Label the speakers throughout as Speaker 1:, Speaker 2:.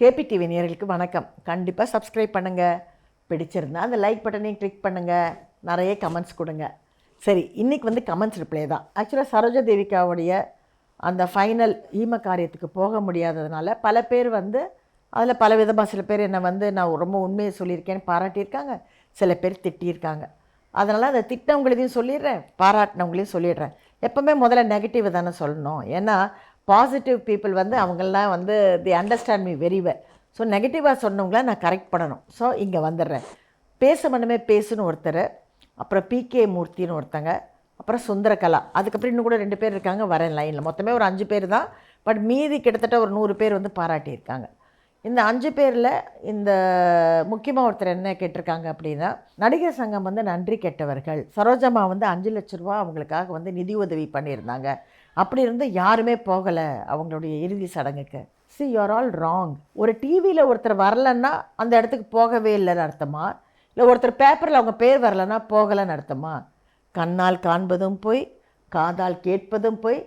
Speaker 1: KPTV நேர்களுக்கு வணக்கம். கண்டிப்பாக சப்ஸ்கிரைப் பண்ணுங்கள் பிடிச்சிருந்தா அந்த லைக் பட்டனையும் கிளிக் பண்ணுங்கள் நிறைய கமெண்ட்ஸ் கொடுங்க. சரி இன்றைக்கி வந்து கமெண்ட்ஸ் ரிப்ளை தான். ஆக்சுவலாக சரோஜா தேவிகாவுடைய அந்த ஃபைனல் ஈம காரியத்துக்கு போக முடியாததுனால பல பேர் வந்து அதில் பல விதமாக சில பேர் என்னை வந்து நான் ரொம்ப உண்மையை சொல்லியிருக்கேன்னு பாராட்டியிருக்காங்க. சில பேர் திட்டியிருக்காங்க. அதனால் அதை திட்டவங்களையும் சொல்லிடுறேன் பாராட்டினவங்களையும் சொல்லிடுறேன். எப்போவுமே முதல்ல நெகட்டிவ் தானே சொல்லணும். ஏன்னா பாசிட்டிவ் பீப்புள் வந்து அவங்கெல்லாம் வந்து they understand me very well so நெகட்டிவாக சொன்னவங்கள நான் கரெக்ட் பண்ணணும். ஸோ இங்கே வந்துடுறேன். பேச மனமே பேசுன்னு ஒருத்தர் அப்புறம் பிகே மூர்த்தின்னு ஒருத்தங்க அப்புறம் சுந்தரகலா அதுக்கப்புறம் இன்னும் கூட ரெண்டு பேர் இருக்காங்க வரேன் லைனில் மொத்தமே ஒரு அஞ்சு பேர் தான். பட் மீதி கிட்டத்தட்ட ஒரு நூறு பேர் வந்து பாராட்டியிருக்காங்க இந்த அஞ்சு பேரில் இந்த முக்கியமாக ஒருத்தர் என்ன கேட்டிருக்காங்க அப்படின்னா நடிகர் சங்கம் வந்து நன்றி கெட்டவர்கள். சரோஜம்மா வந்து அஞ்சு லட்ச ரூபா அவங்களுக்காக வந்து நிதி உதவி பண்ணியிருந்தாங்க. அப்படி இருந்து யாருமே போகலை அவங்களுடைய இறுதி சடங்குக்கு. சி யூஆர் ஆல் ராங் ஒரு டிவியில் ஒருத்தர் வரலன்னா அந்த இடத்துக்கு போகவே இல்லைன்னு அர்த்தமா? இல்லை ஒருத்தர் பேப்பரில் அவங்க பேர் வரலன்னா போகலைன்னு அர்த்தமா? கண்ணால் காண்பதும் போய் காதால் கேட்பதும் போய்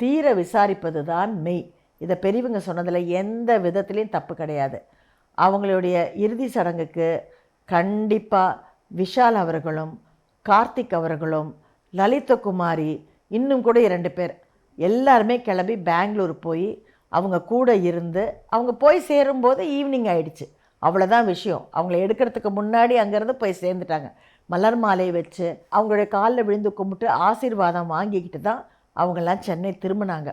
Speaker 1: தீர விசாரிப்பது தான் மெய். இதை பெரியவங்க சொன்னதில் எந்த விதத்துலேயும் தப்பு கிடையாது. அவங்களுடைய இறுதி சடங்குக்கு கண்டிப்பாக விஷால் அவர்களும் கார்த்திக் அவர்களும் லலிதகுமாரி இன்னும் கூட இரண்டு பேர். எல்லாருமே கிளம்பி பெங்களூர் போய் அவங்க கூட இருந்து அவங்க போய் சேரும்போது ஈவினிங் ஆயிடுச்சு. அவ்வளோதான் விஷயம். அவங்கள எடுக்கிறதுக்கு முன்னாடி அங்கேருந்து போய் சேர்ந்துட்டாங்க. மலர் மாலை வச்சு அவங்களுடைய காலில் விழுந்து கும்பிட்டு ஆசீர்வாதம் வாங்கிக்கிட்டு தான் அவங்கெல்லாம் சென்னை திரும்பினாங்க.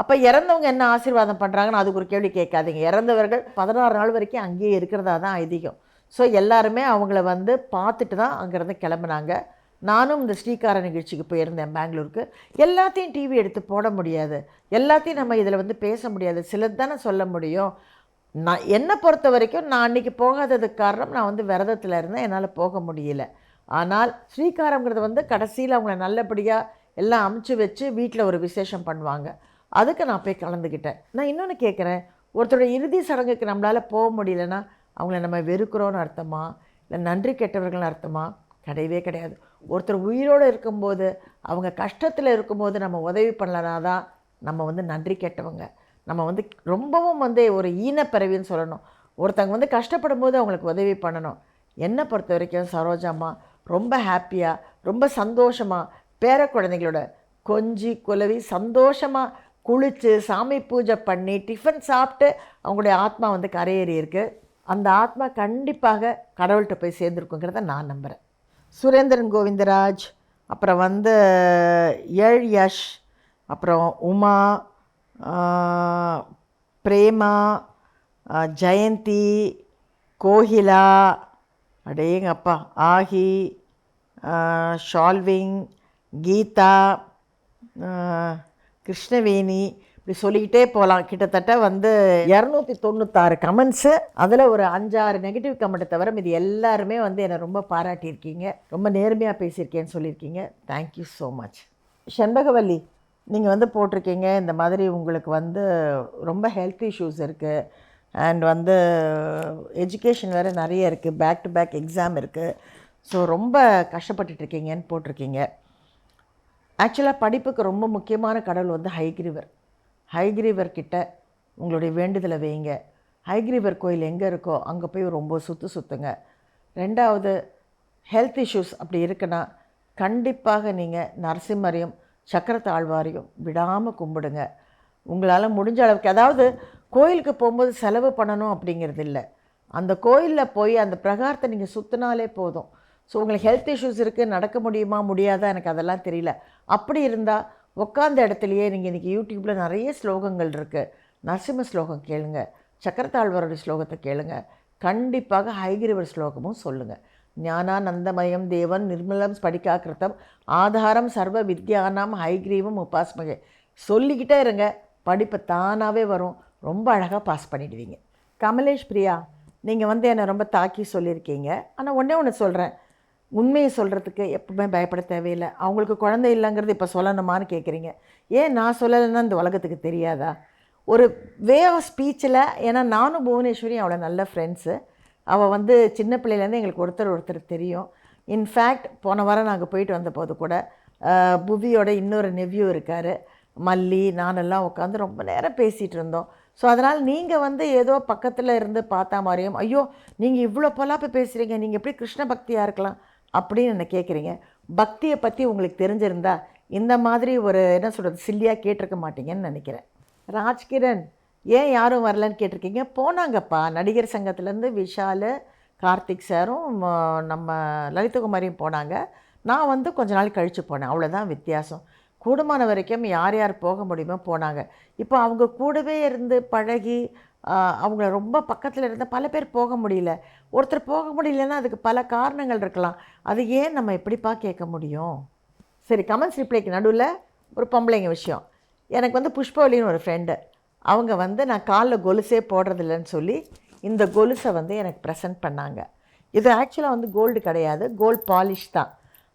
Speaker 1: அப்போ இறந்தவங்க என்ன ஆசீர்வாதம் பண்ணுறாங்கன்னு அதுக்கு ஒரு கேள்வி கேட்காதீங்க. இறந்தவர்கள் பதினாறு நாள் வரைக்கும் அங்கேயே இருக்கிறதா தான் ஐதீகம். ஸோ எல்லாருமே அவங்கள வந்து பார்த்துட்டு தான் அங்கேருந்து கிளம்புனாங்க. நானும் இந்த ஸ்ரீகார நிகழ்ச்சிக்கு போயிருந்தேன் பெங்களூருக்கு. எல்லாத்தையும் டிவி எடுத்து போட முடியாது. எல்லாத்தையும் நம்ம இதில் வந்து பேச முடியாது. சிலது தானே சொல்ல முடியும். நான் என்னை பொறுத்த வரைக்கும் நான் அன்றைக்கி போகாததுக்கு காரணம் நான் வந்து விரதத்தில் இருந்தேன். என்னால் போக முடியல. ஆனால் ஸ்ரீகாரங்கிறது வந்து கடைசியில் அவங்கள நல்லபடியாக எல்லாம் அமுச்சு வச்சு வீட்டில் ஒரு விசேஷம் பண்ணுவாங்க. அதுக்கு நான் போய் கலந்துக்கிட்டேன் நான் இன்னொன்று கேட்குறேன் ஒருத்தரோட இறுதி சடங்குக்கு நம்மளால் போக முடியலன்னா அவங்கள நம்ம வெறுக்கிறோன்னு அர்த்தமா? இல்லை நன்றி கெட்டவர்கள்னு அர்த்தமா? கிடையவே கிடையாது. ஒருத்தர் உயிரோடு இருக்கும்போது அவங்க கஷ்டத்தில் இருக்கும்போது நம்ம உதவி பண்ணலனா தான் நம்ம வந்து நன்றி கேட்டவங்க. நம்ம வந்து ரொம்பவும் வந்து ஒரு ஈனப்பிறவின்னு சொல்லணும். ஒருத்தவங்க வந்து கஷ்டப்படும் போது அவங்களுக்கு உதவி பண்ணணும். என்னை பொறுத்த வரைக்கும் சரோஜாம்மா ரொம்ப ஹாப்பியாக ரொம்ப சந்தோஷமாக பேர குழந்தைங்களோட கொஞ்சி குலவி சந்தோஷமாக குளித்து சாமி பூஜை பண்ணி டிஃபன் சாப்பிட்டு அவங்களுடைய ஆத்மா வந்து கரையேறி இருக்குது அந்த ஆத்மா கண்டிப்பாக கடவுள்கிட்ட போய் சேர்ந்துருக்குங்கிறத நான் நம்புகிறேன் சுரேந்திரன் கோவிந்தராஜ் அப்புறம் வந்து ஏழ் யஷ் அப்புறம் உமா பிரேமா ஜெயந்தி கோகிலா அடேங்கப்பா ஆகி ஷால்விங் கீதா கிருஷ்ணவேணி இப்படி சொல்லிக்கிட்டே போகலாம். கிட்டத்தட்ட வந்து இரநூத்தி தொண்ணூத்தாறு கமெண்ட்ஸு அதில் ஒரு அஞ்சாறு நெகட்டிவ் கமெண்ட்டை தவிர இது எல்லாருமே வந்து என்னை ரொம்ப பாராட்டியிருக்கீங்க. ரொம்ப நேர்மையாக பேசியிருக்கேன்னு சொல்லியிருக்கீங்க. தேங்க்யூ ஸோ மச் செண்பகவல்லி நீங்கள் வந்து போட்டிருக்கீங்க. இந்த மாதிரி உங்களுக்கு வந்து ரொம்ப ஹெல்த் இஷ்யூஸ் இருக்குது அண்ட் வந்து எஜுகேஷன் வேறு நிறைய இருக்குது பேக் டு பேக் எக்ஸாம் இருக்குது ஸோ ரொம்ப கஷ்டப்பட்டுருக்கீங்கன்னு போட்டிருக்கீங்க. ஆக்சுவலாக படிப்புக்கு ரொம்ப முக்கியமான கடவுள் வந்து ஹைக்ரிவர். ஹைகிரீவர் கிட்ட உங்களுடைய வேண்டுதலை வைங்க ஹைகிரீவர் கோயில் எங்கே இருக்கோ அங்கே போய் ரொம்ப சுற்று சுற்றுங்க ரெண்டாவது ஹெல்த் இஷ்யூஸ் அப்படி இருக்குன்னா கண்டிப்பாக நீங்கள் நரசிம்மரையும் சக்கரத்தாழ்வாரையும் விடாமல் கும்பிடுங்க. உங்களால் முடிஞ்ச அளவுக்கு அதாவது கோயிலுக்கு போகும்போது செலவு பண்ணணும் அப்படிங்கிறது இல்லை. அந்த கோயிலில் போய் அந்த பிரகாரத்தை நீங்கள் சுற்றினாலே போதும். ஸோ உங்களுக்கு ஹெல்த் இஷ்யூஸ் இருக்குது நடக்க முடியுமா முடியாதா எனக்கு அதெல்லாம் தெரியல. அப்படி இருந்தால் உட்காந்த இடத்துலையே நீங்கள் இன்றைக்கி யூடியூப்பில் நிறைய ஸ்லோகங்கள் இருக்குது நரசிம்ம ஸ்லோகம் கேளுங்க. சக்கரத்தாழ்வருடைய ஸ்லோகத்தை கேளுங்க. கண்டிப்பாக ஹைகிரிவர் ஸ்லோகமும் சொல்லுங்கள் ஞானானந்தமயம் தேவன் நிர்மலம் ஸ்படிகா ஆதாரம் சர்வ வித்யானாம் ஹைகிரீவம் உபாஸ்மகே. சொல்லிக்கிட்டே இருங்க. படிப்பு தானாகவே வரும். ரொம்ப அழகாக பாஸ் பண்ணிடுவீங்க. கமலேஷ் பிரியா நீங்கள் வந்து என்னை ரொம்ப தாக்கி சொல்லியிருக்கீங்க. ஆனால் ஒன்றே ஒன்று சொல்கிறேன் உண்மையை சொல்கிறதுக்கு எப்பவுமே பயப்பட தேவையில்லை. அவங்களுக்கு குழந்தை இல்லைங்கிறது இப்போ சொல்லணுமான்னு கேட்குறீங்க ஏன் நான் சொல்லலைன்னா இந்த உலகத்துக்கு தெரியாதா? ஒரு வே ஆஃப் ஸ்பீச்சில் ஏன்னா நானும் புவனேஸ்வரியும் அவளை நல்ல ஃப்ரெண்ட்ஸு அவள் வந்து சின்ன பிள்ளையிலேருந்து எங்களுக்கு ஒருத்தர் ஒருத்தர் தெரியும். இன்ஃபேக்ட் போன வாரம் நாங்கள் போயிட்டு வந்தபோது கூட புவியோட இன்னொரு நெவ்யூ இருக்கார். மல்லி நானெல்லாம் உட்காந்து ரொம்ப நேரம் பேசிகிட்டு இருந்தோம். ஸோ அதனால் நீங்கள் வந்து ஏதோ பக்கத்தில் இருந்து பார்த்தா மாதிரியும் ஐயோ நீங்கள் இவ்வளோ பொல்லாப்பு பேசுகிறீங்க நீங்கள் எப்படி கிருஷ்ண பக்தியாக இருக்கலாம்? அப்படின்னு என்ன கேட்குறீங்க பக்தியை பற்றி உங்களுக்கு தெரிஞ்சிருந்தா இந்த மாதிரி ஒரு என்ன சொல்கிறது சில்லியாக கேட்டிருக்க மாட்டீங்கன்னு நினைக்கிறேன். ராஜ்கிரண் ஏன் யாரும் வரலன்னு கேட்டிருக்கீங்க? போனாங்கப்பா. நடிகர் சங்கத்துலேருந்து விஷால் கார்த்திக் சாரும் நம்ம லலிதகுமாரியும் போனாங்க. நான் வந்து கொஞ்ச நாள் கழித்து போனேன். அவ்வளோதான் வித்தியாசம். கூடுமான வரைக்கும் யார் யார் போக முடியுமோ போனாங்க. இப்போ அவங்க கூடவே இருந்து பழகி அவங்கள ரொம்ப பக்கத்தில் இருந்த பல பேர் போக முடியல. ஒருத்தர் போக முடியலன்னா அதுக்கு பல காரணங்கள் இருக்கலாம். அது ஏன் நம்ம எப்படிப்பா கேட்க முடியும்? சரி கமெண்ட்ஸ் ரிப்ளைக்கு நடுவில் ஒரு பொம்பளைங்க விஷயம். எனக்கு வந்து புஷ்பவலின்னு ஒரு ஃப்ரெண்டு அவங்க வந்து நான் காலில் கொலுசே போடுறதில்லன்னு சொல்லி இந்த கொலுசை வந்து எனக்கு ப்ரெசென்ட் பண்ணாங்க. இது ஆக்சுவலாக வந்து கோல்டு கிடையாது. கோல்ட் பாலிஷ் தான்.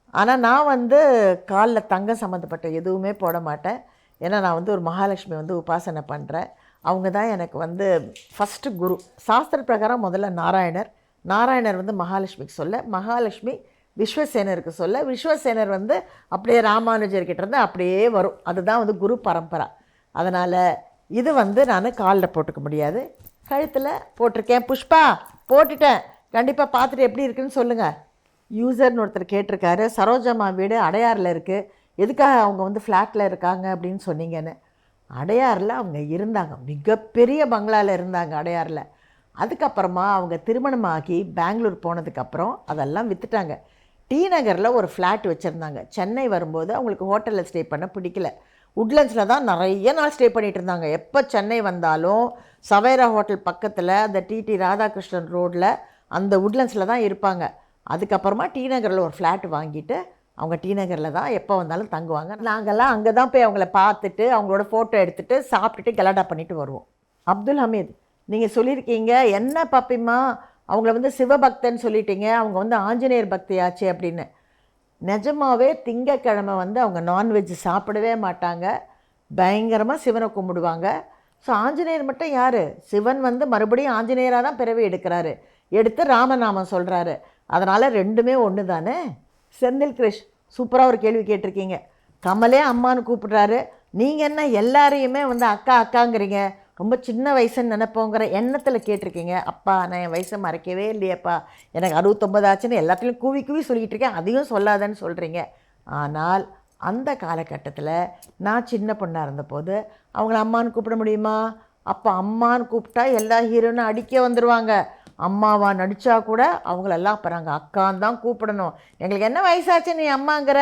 Speaker 1: ஆனால் நான் வந்து காலில் தங்கம் சம்மந்தப்பட்ட எதுவுமே போட மாட்டேன். ஏன்னா நான் வந்து ஒரு மகாலட்சுமி வந்து உபாசனை பண்ணுறேன் அவங்க தான் எனக்கு வந்து ஃபஸ்ட்டு குரு. சாஸ்திர பிரகாரம் முதல்ல நாராயணர். நாராயணர் வந்து மகாலட்சுமிக்கு சொல்ல மகாலட்சுமி விஸ்வசேனருக்கு சொல்ல விஸ்வசேனர் வந்து அப்படியே ராமானுஜர்கிட்ட இருந்து அப்படியே வரும். அதுதான் வந்து குரு பரம்பரை. அதனால் இது வந்து நான் காலில் போட்டுக்க முடியாது. கழுத்தில் போட்டிருக்கேன். புஷ்பா போட்டுட்டேன். கண்டிப்பாக பார்த்துட்டு எப்படி இருக்குன்னு சொல்லுங்கள் யூசர்னு ஒருத்தர் கேட்டிருக்காரு. சரோஜம்மா வீடு அடையாறில் இருக்குது எதுக்காக அவங்க வந்து ஃப்ளாட்டில் இருக்காங்க அப்படின்னு சொன்னீங்கன்னு. அடையாறில் அவங்க இருந்தாங்க. மிகப்பெரிய பங்களாவில் இருந்தாங்க அடையாறில். அதுக்கப்புறமா அவங்க திருமணமாகி பெங்களூர் போனதுக்கப்புறம் அதெல்லாம் விற்றுட்டாங்க டி நகரில் ஒரு ஃப்ளாட் வச்சுருந்தாங்க. சென்னை வரும்போது அவங்களுக்கு ஹோட்டலில் ஸ்டே பண்ண பிடிக்கல. உட்லண்ட்ஸில் தான் நிறைய நாள் ஸ்டே பண்ணிகிட்டு இருந்தாங்க. எப்போ சென்னை வந்தாலும் சவேரா ஹோட்டல் பக்கத்தில் அந்த டிடி ராதாகிருஷ்ணன் ரோட்டில் அந்த உட்லண்ட்ஸில் தான் இருப்பாங்க. அதுக்கப்புறமா டி நகரில் ஒரு ஃப்ளாட் வாங்கிட்டு அவங்க டி நகரில் தான் எப்போ வந்தாலும் தங்குவாங்க. நாங்கள்லாம் அங்கே தான் போய் அவங்கள பார்த்துட்டு அவங்களோட ஃபோட்டோ எடுத்துகிட்டு சாப்பிட்டுட்டு கலாட்டா பண்ணிட்டு வருவோம். அப்துல் ஹமீத் நீங்கள் சொல்லியிருக்கீங்க என்ன பாப்பிம்மா அவங்கள வந்து சிவபக்தன் சொல்லிட்டீங்க அவங்க வந்து ஆஞ்சநேயர் பக்தியாச்சு அப்படின்னு. நிஜமாகவே திங்கக்கிழமை வந்து அவங்க நான்வெஜ் சாப்பிடவே மாட்டாங்க. பயங்கரமாக சிவனை கும்பிடுவாங்க. ஸோ ஆஞ்சநேயர் மட்டும் யார்? சிவன் வந்து மறுபடியும் ஆஞ்சநேயராக தான் பிறவி எடுக்கிறாரு. எடுத்து ராமநாமம் சொல்கிறாரு அதனால் ரெண்டுமே ஒன்று தானே செந்தில் கிரிஷ் சூப்பராக ஒரு கேள்வி கேட்டிருக்கீங்க. கமலே அம்மான்னு கூப்பிட்றாரு. நீங்கள் என்ன எல்லாரையுமே வந்து அக்கா அக்காங்கிறீங்க. ரொம்ப சின்ன வயசுன்னு நினைப்போங்கிற எண்ணத்தில் கேட்டிருக்கீங்க. அப்பா நான் என் வயசை மறைக்கவே இல்லையேப்பா. எனக்கு அறுபத்தொம்பது ஆச்சுன்னு எல்லாத்துலேயும் கூவி கூவி சொல்லிகிட்டு இருக்கேன். அதையும் சொல்லாதன்னு சொல்கிறீங்க ஆனால் அந்த காலகட்டத்தில் நான் சின்ன பொண்ணாக இருந்தபோது அவங்கள அம்மான்னு கூப்பிட முடியுமா? அப்போ அம்மான்னு கூப்பிட்டா எல்லா ஹீரோனும் அடிக்க வந்துடுவாங்க அம்மாவா நடித்தா கூட அவங்களெல்லாம் அப்புறம் அங்கே அக்கான்னு தான் கூப்பிடணும். எங்களுக்கு என்ன வயசாச்சு நீ அம்மாங்கிற?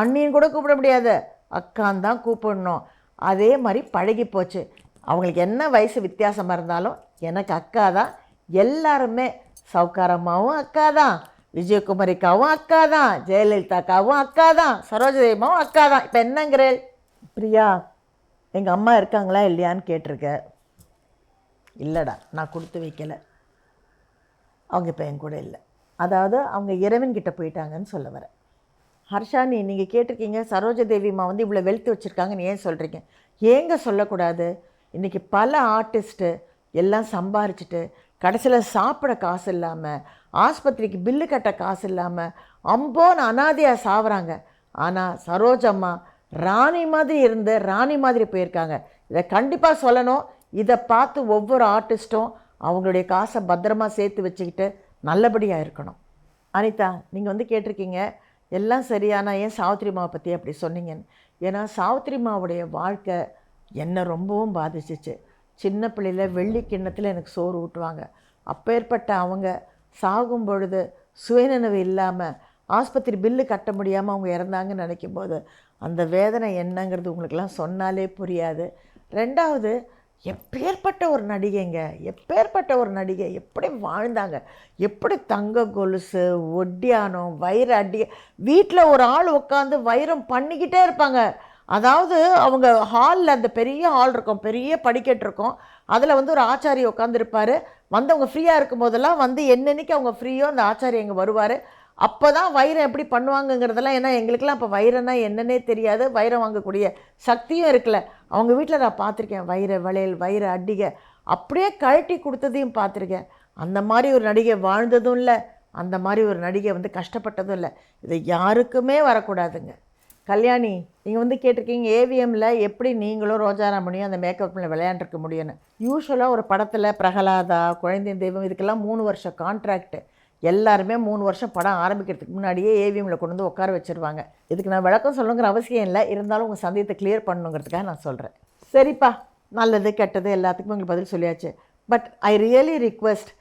Speaker 1: அண்ணின்னு கூட கூப்பிட முடியாது. அக்கான்னு தான் கூப்பிடணும். அதே மாதிரி பழகி போச்சு. அவங்களுக்கு என்ன வயசு வித்தியாசமாக இருந்தாலும் எனக்கு அக்கா தான். எல்லாருமே சவுக்காரம்மாவும் அக்கா தான். விஜயகுமாரிக்காவும் அக்கா தான். ஜெயலலிதாக்காவும் அக்கா தான். சரோஜதேமாவும் அக்கா தான். இப்போ என்னங்கிறேள்? பிரியா எங்கள் அம்மா இருக்காங்களா இல்லையான்னு கேட்டிருக்க. இல்லைடா நான் கொடுத்து வைக்கல. அவங்க இப்போ என் கூட இல்லை. அதாவது அவங்க இறைவன்கிட்ட போயிட்டாங்கன்னு சொல்ல வரேன். ஹர்ஷானி நீங்கள் கேட்டிருக்கீங்க சரோஜ தேவிமா வந்து இவ்வளோ வெளுத்து வச்சுருக்காங்கன்னு ஏன் சொல்கிறீங்க ஏங்க சொல்லக்கூடாது? இன்றைக்கி பல ஆர்டிஸ்ட்டு எல்லாம் சம்பாரிச்சிட்டு கடைசியில் சாப்பிட காசு இல்லாமல் ஆஸ்பத்திரிக்கு பில்லு கட்ட காசு இல்லாமல் அம்போன்னு அனாதையாக சாவுறாங்க. ஆனால் சரோஜம்மா ராணி மாதிரி இருந்து ராணி மாதிரி போயிருக்காங்க. இதை கண்டிப்பாக சொல்லணும். இதை பார்த்து ஒவ்வொரு ஆர்டிஸ்ட்டும் அவங்களுடைய காசை பத்திரமா சேர்த்து வச்சுக்கிட்டு நல்லபடியாக இருக்கணும். அனிதா நீங்கள் வந்து கேட்டிருக்கீங்க எல்லாம் சரியானா ஏன் சாவித்திரிமாவை பற்றி அப்படி சொன்னீங்கன்னு? ஏன்னா சாவித்திரிமாவுடைய வாழ்க்கை என்னை ரொம்பவும் பாதிச்சிச்சு. சின்ன பிள்ளையில வெள்ளி கிண்ணத்தில் எனக்கு சோறு ஊட்டுவாங்க. அப்பேற்பட்ட அவங்க சாகும் பொழுது சுயநினைவு இல்லாமல் ஆஸ்பத்திரி பில்லு கட்ட முடியாமல் அவங்க இறந்தாங்கன்னு நினைக்கும் போது அந்த வேதனை என்னங்கிறது உங்களுக்கெல்லாம் சொன்னாலே புரியாது. ரெண்டாவது எப்பேற்பட்ட ஒரு நடிகைங்க எப்பேற்பட்ட ஒரு நடிகை எப்படி வாழ்ந்தாங்க எப்படி தங்க கொலுசு ஒட்டியானம் வைர அடி வீட்டில் ஒரு ஆள் உட்காந்து வைரம் பண்ணிக்கிட்டே இருப்பாங்க. அதாவது அவங்க ஹாலில் அந்த பெரிய ஹால் இருக்கும் பெரிய படிக்கட்டு இருக்கும். அதில் வந்து ஒரு ஆச்சாரி உட்காந்துருப்பார் வந்தவங்க ஃப்ரீயாக இருக்கும் போதெல்லாம் வந்து என்னன்னைக்கு அவங்க ஃப்ரீயோ அந்த ஆச்சாரி இங்கே வருவார். அப்போ தான் வைரம் எப்படி பண்ணுவாங்கங்கிறதெல்லாம் ஏன்னா எங்களுக்கெல்லாம் அப்போ வைரம்னா என்னன்னே தெரியாது. வைரம் வாங்கக்கூடிய சக்தியும் இருக்குல்ல. அவங்க வீட்டில் நான் பார்த்துருக்கேன். வைர வளையல் வைர அடிகை. அப்படியே கழட்டி கொடுத்ததையும் பார்த்துருக்கேன். அந்த மாதிரி ஒரு நடிகை வாழ்ந்ததும் இல்லை. அந்த மாதிரி ஒரு நடிகை வந்து கஷ்டப்பட்டதும் இல்லை. இது யாருக்குமே வரக்கூடாதுங்க. கல்யாணி நீங்கள் வந்து கேட்டிருக்கீங்க ஏவிஎம்மில் எப்படி நீங்களும் ரோஜா ரமணியும் அந்த மேக்கப்பில் விளையாண்டுருக்க முடியும்னு. யூஸ்வலாக ஒரு படத்தில் பிரகலாதா குழந்தை தெய்வம் இதுக்கெல்லாம் மூணு வருஷம் கான்ட்ராக்ட் எல்லாருமே மூணு வருஷம் படம் ஆரம்பிக்கிறதுக்கு முன்னாடியே ஏவிஎம்மில் கொண்டு வந்து உட்கார வச்சுருவாங்க. இதுக்கு நான் விளக்கம் சொல்லணுங்கிற அவசியம் இல்லை. இருந்தாலும் உங்கள் சந்தேகத்தை கிளியர் பண்ணணுங்கிறதுக்காக நான் சொல்கிறேன் சரிப்பா. நல்லது கெட்டது எல்லாத்துக்கும் உங்களுக்கு பதில் சொல்லியாச்சு. பட் ஐ ரியலி ரிக்வெஸ்ட்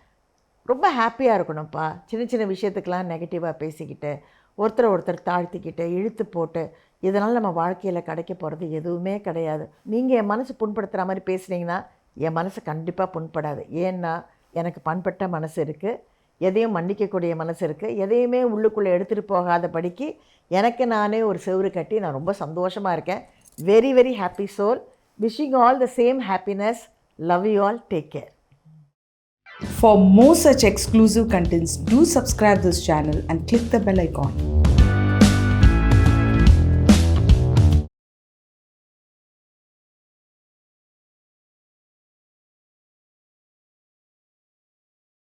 Speaker 1: ரொம்ப ஹாப்பியாக இருக்கணும்ப்பா. சின்ன சின்ன விஷயத்துக்கெலாம் நெகட்டிவாக பேசிக்கிட்டு ஒருத்தரை ஒருத்தர் தாழ்த்திக்கிட்டு இழுத்து போட்டு இதனால் நம்ம வாழ்க்கையில் கிடைக்க போகிறது எதுவுமே கிடையாது. நீங்கள் என் மனசு புண்படுத்துகிற மாதிரி பேசுனீங்கன்னா என் மனசு கண்டிப்பாக புண்படாது. ஏன்னா எனக்கு பண்பட்ட மனசு இருக்குது எதையும் மன்னிக்கக்கூடிய மனசு இருக்குது எதையுமே உள்ளுக்குள்ளே எடுத்துகிட்டு போகாத படிக்கு எனக்கு நானே ஒரு செவுறு கட்டி நான் ரொம்ப சந்தோஷமாக இருக்கேன். Very very happy soul wishing all the same happiness love you all take care
Speaker 2: For more such exclusive contents, do subscribe this channel and click the bell icon.